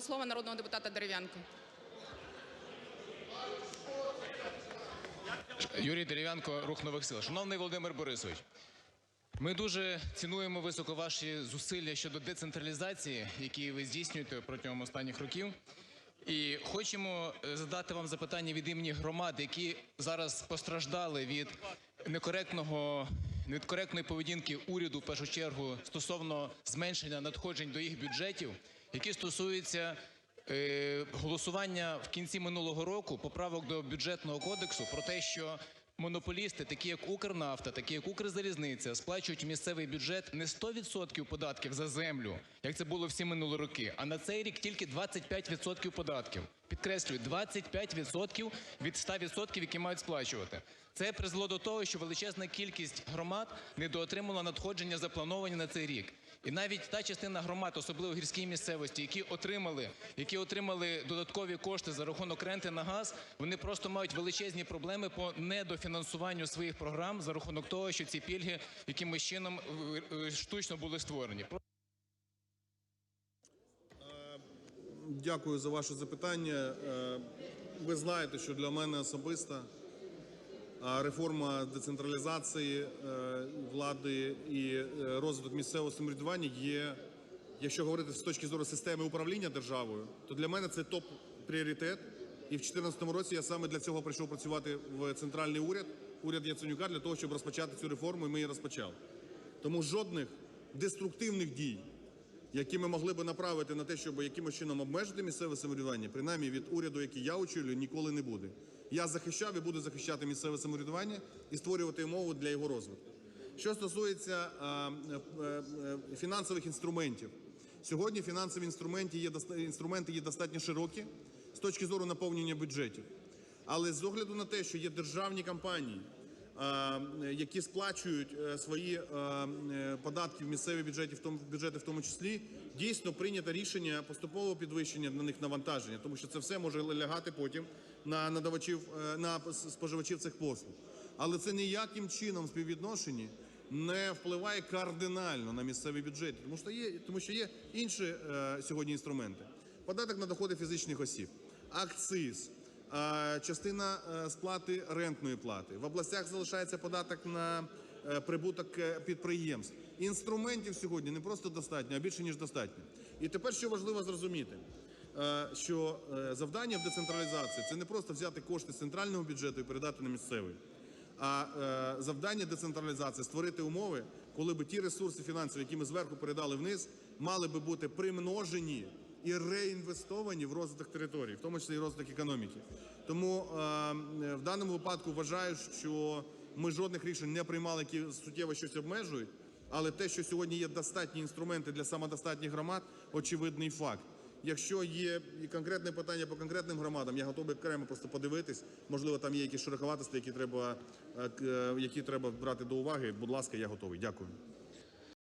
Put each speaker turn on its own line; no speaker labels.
слова народного депутата Дерев'янка.
Юрій Дерев'янко, рух нових сил. Шановний Володимир Борисович, ми дуже цінуємо високо ваші зусилля щодо децентралізації, які ви здійснюєте протягом останніх років. І хочемо е, задати вам запитання від імені громад, які зараз постраждали від некоректного некоректної поведінки уряду в першу чергу стосовно зменшення надходжень до їх бюджетів, які стосуються е, голосування в кінці минулого року поправок до бюджетного кодексу про те, що монополісти, такі як Укрнафта, такі як Укрзалізниця, сплачують в місцевий бюджет не 100% податків за землю, як це було всі минулі роки, а на цей рік тільки 25% податків. Підкреслюю, 25% від 100%, які мають сплачувати. Це призвело до того, що величезна кількість громад недоотримала надходження, заплановані на цей рік. І навіть та частина громад, особливо гірській місцевості, які отримали, які отримали додаткові кошти за рахунок ренти на газ, вони просто мають величезні проблеми по недофінансуванню своїх програм за рахунок того, що ці пільги якимось чином е, е, штучно були створені.
Дякую за ваше запитання. Е, Ви знаєте, що для мене особисто реформа децентралізації е, влади і е, розвиток місцевого самоврядування є, якщо говорити з точки зору системи управління державою, то для мене це топ-пріоритет. І в 2014 році я саме для цього прийшов працювати в центральний уряд, уряд Яценюка, для того, щоб розпочати цю реформу, і ми її розпочали. Тому жодних деструктивних дій, які ми могли би направити на те, щоб якимось чином обмежити місцеве самоврядування, принаймні від уряду, який я очолюю, ніколи не буде. Я захищав і буду захищати місцеве самоврядування і створювати умови для його розвитку. Що стосується е, е, е, фінансових інструментів, сьогодні фінансові інструменти є, інструменти є достатньо широкі з точки зору наповнення бюджетів. Але з огляду на те, що є державні компанії, які сплачують е, свої е, е, податки в місцеві бюджети, в тому бюджети в тому числі, дійсно прийнято рішення поступового підвищення на них навантаження, тому що це все може лягати потім на надавачів е, на споживачів цих послуг. Але це ніяким чином в співвідношенні не впливає кардинально на місцеві бюджети, тому що є, тому що є інші е, сьогодні інструменти: податок на доходи фізичних осіб, акциз. Е, частина е, сплати рентної плати. В областях залишається податок на е, прибуток підприємств. Інструментів сьогодні не просто достатньо, а більше ніж достатньо. І тепер що важливо зрозуміти, що завдання в децентралізації це не просто взяти кошти з центрального бюджету і передати на місцевий. А завдання децентралізації створити умови, коли б ті ресурси фінансові, які ми зверху передали вниз, мали би бути примножені і реінвестовані в розвиток території, в тому числі і розвиток економіки. Тому е, в даному випадку вважаю, що ми жодних рішень не приймали, які суттєво щось обмежують. Але те, що сьогодні є достатні інструменти для самодостатніх громад, очевидний факт. Якщо є і конкретне питання по конкретним громадам, я готовий окремо просто подивитись. Можливо, там є якісь шероховатості, які треба, е, е, які треба брати до уваги. Будь ласка, я готовий. Дякую.